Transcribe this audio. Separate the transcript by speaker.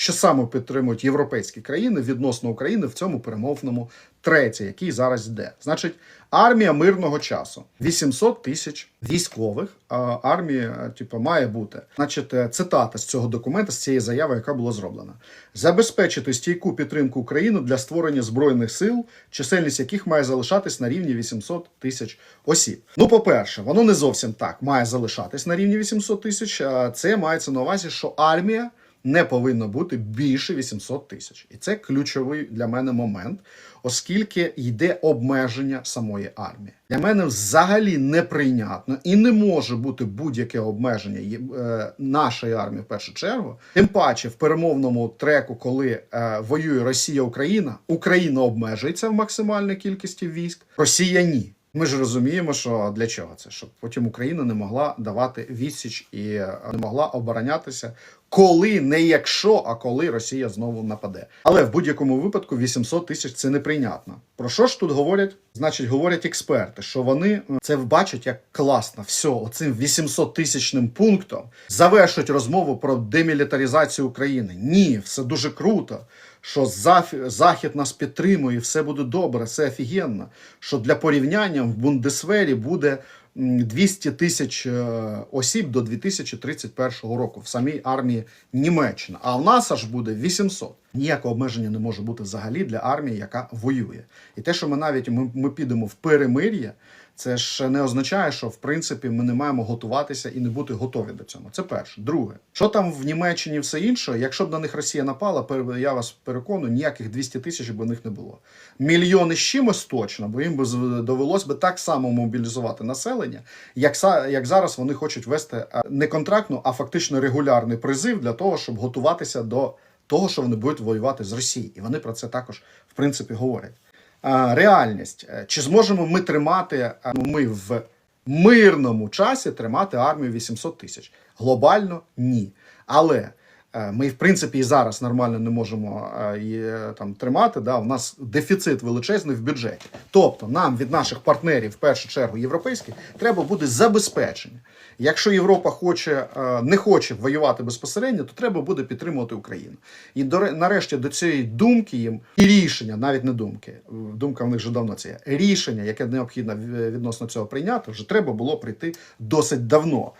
Speaker 1: що саме підтримують європейські країни відносно України в цьому перемовному треті, який зараз йде. Значить, армія мирного часу 800 тисяч військових. А армія, типу, має бути. Значить, е, цитата з цього документа, з цієї заяви, яка була зроблена: забезпечити стійку підтримку України для створення збройних сил, чисельність яких має залишатись на рівні 800 тисяч осіб. Ну, по-перше, воно не зовсім так має залишатись на рівні 800 тисяч. Це мається на увазі, що армія не повинно бути більше 800 тисяч. І це ключовий для мене момент, оскільки йде обмеження самої армії. Для мене взагалі неприйнятно і не може бути будь-яке обмеження е, нашої армії в першу чергу. Тим паче в перемовному треку, коли е, воює Росія Україна, Україна обмежується в максимальній кількості військ, Росія ні. Ми ж розуміємо, що для чого це, щоб потім Україна не могла давати відсіч і е, не могла оборонятися, коли не якщо, а коли Росія знову нападе. Але в будь-якому випадку 800 тисяч це неприйнятно. Про що ж тут говорять? Значить, говорять експерти, що вони е, це бачать як класно. Все, оцим 800 тисячним пунктом завершують розмову про демілітаризацію України. Ні, все дуже круто. Що Захід нас підтримує, все буде добре, все офігенно. Що для порівняння в Бундесвері буде 200 тисяч е, осіб до 2031 року в самій армії Німеччини. А в нас аж буде 800. Ніякого обмеження не може бути взагалі для армії, яка воює. І те, що ми навіть ми, ми підемо в перемир'я, це ж не означає, що в принципі ми не маємо готуватися і не бути готові до цього. Це перше. Друге, що там в Німеччині все інше, якщо б на них Росія напала, я вас переконую, ніяких 200 тисяч би них не було. Мільйони з чимось точно, бо їм би довелось би так само мобілізувати населення, як, як зараз вони хочуть вести не контрактну, а фактично регулярний призив для того, щоб готуватися до того, що вони будуть воювати з Росією. І вони про це також в принципі говорять. А, реальність. Е, Чи зможемо ми тримати ну, ми в мирному часі тримати армію 800 тисяч? Глобально ні. Але е, ми, в принципі, і зараз нормально не можемо е, її е, там тримати. Да? У нас дефіцит величезний в бюджеті. Тобто, нам від наших партнерів, в першу чергу європейських, треба буде забезпечення. Якщо Європа хоче, е, не хоче воювати безпосередньо, то треба буде підтримувати Україну. І до ре- нарешті до цієї думки їм і рішення, навіть не думки, е, думка в них вже давно це. Рішення, яке необхідно відносно цього прийняти, вже треба було прийти досить давно.